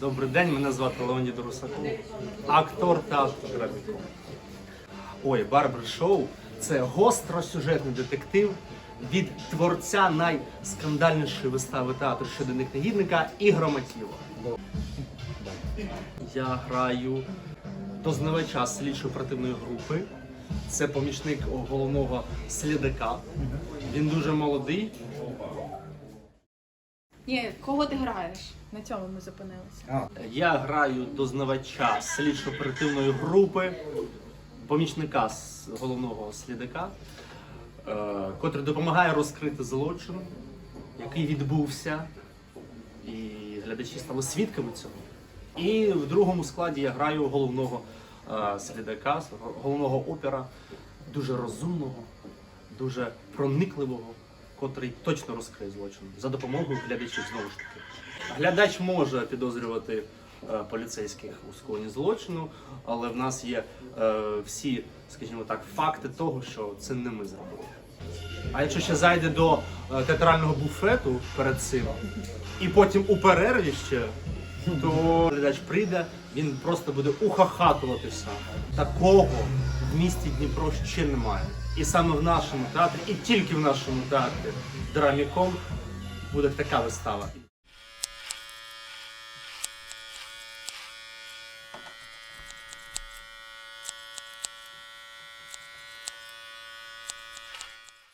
Добрий день, мене звати Леонід Русаков, актор театру Грабіком. Ой, Барбер Шоу це гостросюжетний детектив від творця найскандальнішої вистави театру щоденник негідника Ігора Матіва. Я граю дознавача слідчо оперативної групи. Це помічник головного слідака. Він дуже молодий, Ні, кого ти граєш? На цьому ми зупинилися. Я граю дознавача слідчо-оперативної групи, помічника з головного слідака, е, котрий допомагає розкрити злочин, який відбувся, і глядачі стали свідками цього. І в другому складі я граю головного е, слідака, головного опера, дуже розумного, дуже проникливого, котрий точно розкриє злочин за допомогою глядачів знову ж таки. Глядач може підозрювати е, поліцейських у скоєнні злочину, але в нас є е, всі, скажімо так, факти того, що це не ми зробили. А якщо ще зайде до е, театрального буфету перед цим, і потім у перерві ще, то глядач прийде, він просто буде ухахатуватися. Такого в місті Дніпро ще немає. І саме в нашому театрі, і тільки в нашому театрі драміком буде така вистава.